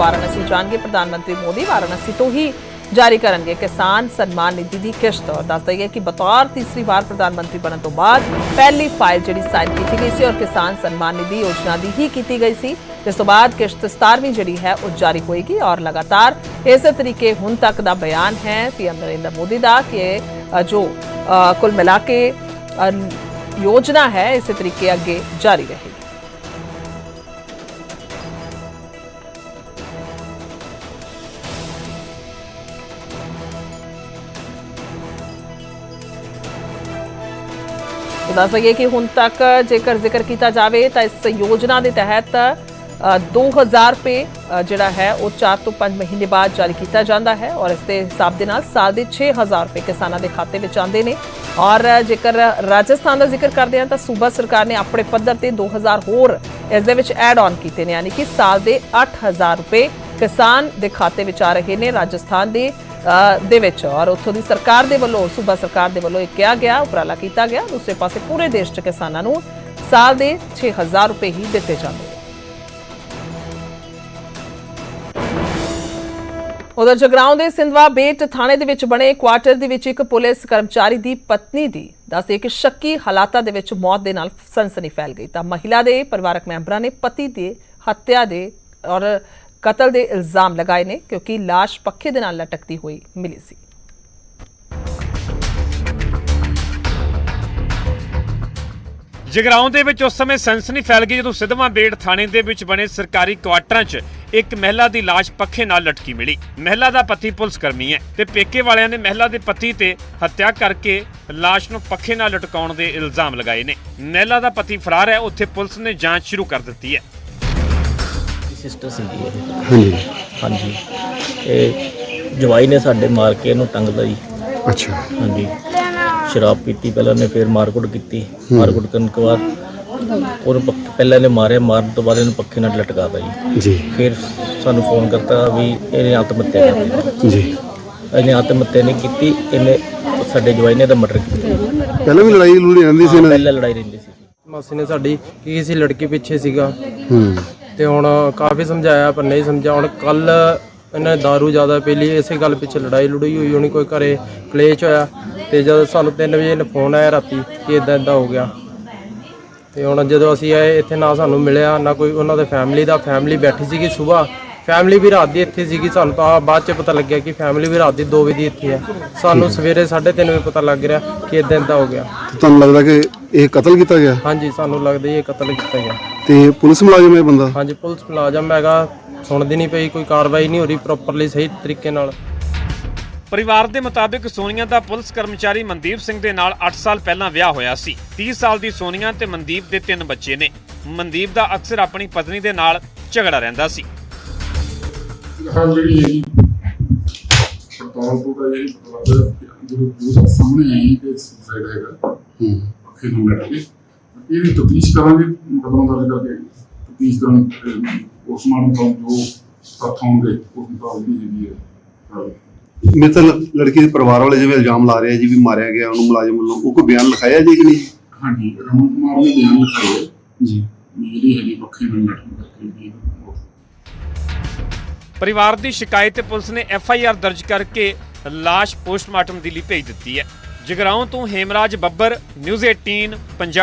ਵਾਰਾਣਸੀ ਜਾਣਗੇ। ਪ੍ਰਧਾਨ ਮੰਤਰੀ ਮੋਦੀ ਵਾਰਾਣਸੀ ਤੋਂ ਹੀ ਜਾਰੀ ਕਰਨਗੇ। ਕਿਸਾਨ ਸਨਮਾਨ ਨਿਧੀ ਦੀ ਕਿਸ਼ਤ ਔਰ ਦੱਸ ਦਈਏ ਕਿ ਬਤੌਰ ਤੀਸਰੀ ਵਾਰ ਪ੍ਰਧਾਨ ਮੰਤਰੀ ਬਣਨ ਤੋਂ ਬਾਅਦ ਪਹਿਲੀ ਫਾਈਲ ਜਿਹੜੀ ਸਾਈਨ ਕੀਤੀ ਗਈ ਸੀ ਔਰ ਕਿਸਾਨ ਸਨਮਾਨ ਨਿਧੀ ਯੋਜਨਾ ਦੀ ਹੀ ਕੀਤੀ ਗਈ ਸੀ। ਜਿਸ ਤੋਂ ਬਾਅਦ ਕਿਸ਼ਤ 17ਵੀਂ ਜਿਹੜੀ ਹੈ, ਉਹ ਜਾਰੀ ਹੋਏਗੀ ਔਰ ਲਗਾਤਾਰ ਇਸੇ ਤਰੀਕੇ ਹੁਣ ਤੱਕ ਦਾ ਬਿਆਨ ਹੈ ਪੀਐਮ ਨਰਿੰਦਰ ਮੋਦੀ ਦਾ ਕਿ ਜੋ ਕੁੱਲ ਮਿਲਾ ਕੇ ਯੋਜਨਾ ਹੈ, ਇਸੇ ਤਰੀਕੇ ਅੱਗੇ ਜਾਰੀ ਰਹੇਗੀ। ਤਾਂ ਦੱਸ ਦਈਏ ਕਿ ਹੁਣ ਤੱਕ ਜੇਕਰ ਜ਼ਿਕਰ ਕੀਤਾ ਜਾਵੇ ਤਾਂ ਇਸ ਯੋਜਨਾ ਦੇ ਤਹਿਤ ਅ, 2000 ਰੁਪਏ ਜਿਹੜਾ ਹੈ ਉਹ 4 ਤੋਂ 5 ਮਹੀਨੇ ਬਾਅਦ ਜਾਰੀ ਕੀਤਾ ਜਾਂਦਾ ਹੈ ਔਰ ਇਸ ਦੇ ਹਿਸਾਬ ਦੇ ਨਾਲ ਸਾਲ ਦੇ 6000 ਰੁਪਏ ਕਿਸਾਨਾਂ ਦੇ ਖਾਤੇ ਵਿੱਚ ਆਉਂਦੇ ਨੇ। ਔਰ ਜੇਕਰ ਰਾਜਸਥਾਨ ਦਾ ਜ਼ਿਕਰ ਕਰਦੇ ਹਾਂ ਤਾਂ ਸੂਬਾ ਸਰਕਾਰ ਨੇ ਆਪਣੇ ਪੱਧਰ ਤੇ 2000 ਹੋਰ ਇਸ ਦੇ ਵਿੱਚ ਐਡ ਆਨ ਕੀਤੇ ਨੇ ਯਾਨੀ ਕਿ ਸਾਲ ਦੇ 8000 ਰੁਪਏ ਕਿਸਾਨ ਦੇ ਖਾਤੇ ਵਿੱਚ ਆ ਰਹੇ ਨੇ ਰਾਜਸਥਾਨ ਦੇ ਦੇ ਵਿੱਚ ਔਰ ਉੱਥੋਂ ਦੀ ਸਰਕਾਰ ਦੇ ਵੱਲੋਂ, ਸੂਬਾ ਸਰਕਾਰ ਦੇ ਵੱਲੋਂ ਇਹ ਕਿਹਾ ਗਿਆ, ਉਪਰਾਲਾ ਕੀਤਾ ਗਿਆ। ਦੂਸਰੇ ਪਾਸੇ ਪੂਰੇ ਦੇਸ਼ 'ਚ ਕਿਸਾਨਾਂ ਨੂੰ ਸਾਲ ਦੇ 6000 ਰੁਪਏ ਹੀ ਦਿੱਤੇ ਜਾਂਦੇ ਉਧਰ ਜਗਰਾਉਂ ਦੇ ਸਿੰਧਵਾ ਬੇਟ ਥਾਣੇ ਦੇ ਵਿੱਚ ਬਣੇ ਕੁਆਟਰ ਦੇ ਵਿੱਚ ਇੱਕ ਪੁਲਿਸ ਕਰਮਚਾਰੀ ਦੀ ਪਤਨੀ ਦੀ ਦੱਸਦੇ ਕਿ ਸ਼ੱਕੀ ਹਾਲਾਤਾਂ ਦੇ ਵਿੱਚ ਮੌਤ ਦੇ ਨਾਲ ਸਨਸਨੀ ਫੈਲ ਗਈ। ਤਾਂ ਮਹਿਲਾ ਦੇ ਪਰਿਵਾਰਕ ਮੈਂਬਰਾਂ ਨੇ ਪਤੀ ਦੇ ਹੱਤਿਆ ਦੇ ਔਰ ਕਤਲ ਦੇ ਇਲਜ਼ਾਮ ਲਗਾਏ ਨੇ ਕਿਉਂਕਿ ਲਾਸ਼ ਪੱਖੇ ਦੇ ਨਾਲ ਲਟਕਦੀ ਹੋਈ ਮਿਲੀ ਸੀ। ਜਗਰਾਉਂ ਦੇ ਵਿੱਚ ਉਸ ਸਮੇਂ ਸਨਸਨੀ ਫੈਲ ਗਈ ਜਦੋਂ ਸਿੱਧਵਾਂ ਬੇੜ ਥਾਣੇ ਦੇ ਵਿੱਚ ਬਣੇ ਸਰਕਾਰੀ ਕੁਆਟਰਾਂ 'ਚ ਇੱਕ ਮਹਿਲਾ ਦੀ ਲਾਸ਼ ਪੱਖੇ ਨਾਲ ਲਟਕੀ ਮਿਲੀ। ਮਹਿਲਾ ਦਾ ਪਤੀ ਪੁਲਿਸ ਕਰਮੀ ਹੈ ਤੇ ਪੇਕੇ ਵਾਲਿਆਂ ਨੇ ਮਹਿਲਾ ਦੇ ਪਤੀ ਤੇ ਹੱਤਿਆ ਕਰਕੇ ਲਾਸ਼ ਨੂੰ ਪੱਖੇ ਨਾਲ ਲਟਕਾਉਣ ਦੇ ਇਲਜ਼ਾਮ ਲਗਾਏ ਨੇ। ਮਹਿਲਾ ਦਾ ਪਤੀ ਫਰਾਰ ਹੈ, ਉੱਥੇ ਪੁਲਿਸ ਨੇ ਜਾਂਚ ਸ਼ੁਰੂ ਕਰ ਦਿੱਤੀ ਹੈ। ਸਿਸਟਰ ਸੀਗੀ ਇਹ ਹਾਂਜੀ। ਹਾਂਜੀ। ਇਹ ਜਵਾਈ ਨੇ ਸਾਡੇ ਮਾਰ ਕੇ ਇਹਨੂੰ ਟੰਗਦਾ ਜੀ ਅੱਛਾ। ਹਾਂਜੀ। ਸ਼ਰਾਬ ਪੀਤੀ ਪਹਿਲਾਂ ਨੇ ਫਿਰ ਮਾਰਕੁੱਟ ਕੀਤੀ। ਮਾਰਕੁੱਟ ਕਰਨ ਤੋਂ ਬਾਅਦ ਉਹਨੂੰ ਪੱਖ- ਪਹਿਲਾਂ ਇਹਨੇ ਮਾਰਿਆ ਮਾਰਨ ਤੋਂ ਬਾਅਦ ਇਹਨੂੰ ਪੱਖੇ ਨਾਲ ਲਟਕਾਤਾ ਜੀ। ਜੀ। ਫਿਰ ਸਾਨੂੰ ਫੋਨ ਕਰਤਾ ਵੀ ਇਹਨੇ ਆਤਮ ਹੱਤਿਆ ਕਰ ਲਈ ਜੀ। ਇਹਨੇ ਆਤਮ ਹੱਤਿਆ ਨਹੀਂ ਕੀਤੀ ਇਹਨੇ ਸਾਡੇ ਜਵਾਈ ਨੇ ਤਾਂ ਮਰਡਰ ਕੀਤਾ। ਪਹਿਲਾਂ ਵੀ ਲੜਾਈ ਲੂੜੀ ਰਹਿੰਦੀ ਸੀ ਇਹਨਾਂ ਦੀ ਪਹਿਲਾਂ ਲੜਾਈ ਰਹਿੰਦੀ ਸੀ। ਮਾਸੀ ਨੇ ਸਾਡੀ ਕਿ ਕਿਸੇ ਲੜਕੀ ਪਿੱਛੇ ਸੀਗਾ। ਹੂੰ। ਤੇ ਹੁਣ ਕਾਫੀ ਸਮਝਾਇਆ ਪਰ ਨਹੀਂ ਸਮਝਿਆ। ਹੁਣ ਕੱਲ ਇਹਨਾਂ ਨੇ दारू ਜ਼ਿਆਦਾ ਪੀ ਲਈ ਇਸੇ ਗੱਲ ਪਿੱਛੇ ਲੜਾਈ ਲੜੂਈ ਹੋਈ ਹੋਣੀ ਕੋਈ ਘਰੇ ਕਲੇਸ਼ ਹੋਇਆ ਤੇ ਜਦੋਂ ਸਾਨੂੰ 3 ਵਜੇ ਨੇ ਫੋਨ ਆਇਆ ਰਾਤੀ ਕਿ ਇਦਾਂ ਇਦਾਂ ਹੋ ਗਿਆ। ਤੇ ਹੁਣ ਜਦੋਂ ਅਸੀਂ ਆਏ ਇੱਥੇ ਨਾ ਸਾਨੂੰ ਮਿਲਿਆ ਨਾ ਕੋਈ ਉਹਨਾਂ ਦੇ ਫੈਮਿਲੀ ਦਾ ਫੈਮਿਲੀ ਬੈਠੀ ਸੀਗੀ ਸਵੇਰ ਫੈਮਿਲੀ ਵੀ ਰਾਤ ਦੀ ਇੱਥੇ ਸੀਗੀ ਸਾਨੂੰ ਤਾਂ ਬਾਅਦ ਚ ਪਤਾ ਲੱਗਿਆ ਕਿ ਫੈਮਿਲੀ ਵੀ ਰਾਤ ਦੀ 2 ਵਜੇ ਦੀ ਇੱਥੇ ਹੈ ਸਾਨੂੰ ਸਵੇਰੇ 3:30 ਵਜੇ ਪਤਾ ਲੱਗ ਰਿਹਾ ਕਿ ਇਦਾਂ ਇਦਾਂ ਹੋ ਗਿਆ। ਤੁਹਾਨੂੰ ਲੱਗਦਾ ਕਿ ਇਹ ਕਤਲ ਕੀਤਾ ਗਿਆ? ਹਾਂਜੀ ਸਾਨੂੰ ਲੱਗਦਾ ਇਹ ਕਤਲ ਕੀਤਾ ਗਿਆ। ਤੇ ਪੁਲਿਸ ਮੁਲਾਜ਼ਮ ਇਹ ਬੰਦਾ? ਹਾਂਜੀ ਪੁਲਿਸ ਮੁਲਾਜ਼ਮ ਹੈਗਾ। ਸੁਣਦੀ ਨਹੀਂ ਪਈ ਕੋਈ ਕਾਰਵਾਈ ਨਹੀਂ ਹੋ ਰਹੀ ਪ੍ਰੋਪਰਲੀ ਸਹੀ ਤਰੀਕੇ ਨਾਲ। ਪਰਿਵਾਰ ਦੇ ਮੁਤਾਬਿਕ ਸੋਨੀਆ ਦਾ ਪੁਲਿਸ ਕਰਮਚਾਰੀ ਮਨਦੀਪ ਸਿੰਘ ਦੇ ਨਾਲ 8 ਸਾਲ ਪਹਿਲਾਂ ਵਿਆਹ ਹੋਇਆ ਸੀ। 30 ਸਾਲ ਦੀ ਸੋਨੀਆ ਤੇ ਮਨਦੀਪ ਦੇ ਤਿੰਨ ਬੱਚੇ ਨੇ। ਮਨਦੀਪ ਦਾ ਅਕਸਰ ਆਪਣੀ ਪਤਨੀ ਦੇ ਨਾਲ ਝਗੜਾ ਰਹਿੰਦਾ ਸੀ। ਫਿਲਹਾਲ ਜਿਹੜੀ ਹੈਗੀ ਪੜਤਾਲ ਤੋਂ ਤਾਂ ਇਹ ਪਤਾ ਲੱਗਦਾ ਕਿ। ਜਦੋਂ ਉਹ ਸਾਹਮਣੇ ਆਈ ਕਿ ਸੁਸਾਈਡ ਹੈਗਾ ਹੂੰ ਅੱਖੇ ਨੂੰ ਲੜ ਕੇ ਇਹਦੀ ਤਫਤੀਸ਼ ਕਰਾਂਗੇ ਮੁਕੱਦਮਾ ਦਰਜ ਕਰਕੇ ਤਫਤੀਸ਼ ਕਰਾਂ ਪੋਸਟਮਾਰਟਮ ਤੋਂ ਜੋ ਤੱਥ ਹੋਣਗੇ ਉਸ ਮੁਤਾਬਕ ਹੀ ਹੈਗੀ ਹੈ। ਮਿੱਤਲ ਲੜਕੀ ਦੇ ਪਰਿਵਾਰ ਵਾਲੇ ਜਿਵੇਂ ਇਲਜ਼ਾਮ ਲਾ ਰਹੇ ਆ ਜੀ ਵੀ ਮਾਰਿਆ ਗਿਆ ਉਹਨੂੰ ਮੁਲਾਜ਼ਮ ਵੱਲੋਂ ਉਹ ਕੋਈ ਬਿਆਨ ਲਿਖਾਇਆ ਜੀ ਕਿ ਨਹੀਂ? ਹਾਂਜੀ ਰਮਨ ਕੁਮਾਰ ਨੇ ਬਿਆਨ ਲਿਖਾਇਆ। ਜੀ। ਵੀ ਜਿਹੜੀ ਹੈਗੀ ਪੱਖੇ ਨੂੰ ਲੜਨ ਕਰਕੇ ਵੀ ਪਰਿਵਾਰ ਦੀ ਸ਼ਿਕਾਇਤ ਤੇ ਪੁਲਿਸ ਨੇ ਐਫ ਆਈ ਆਰ ਦਰਜ ਕਰਕੇ ਲਾਸ਼ ਪੋਸਟਮਾਰਟਮ ਦੇ ਲਈ ਭੇਜ ਦਿੱਤੀ ਹੈ। ਜਗਰਾਉਂ ਤੋਂ ਹੇਮਰਾਜ ਬੱਬਰ ਨਿਊਜ਼ 18 ਪੰਜਾਬ।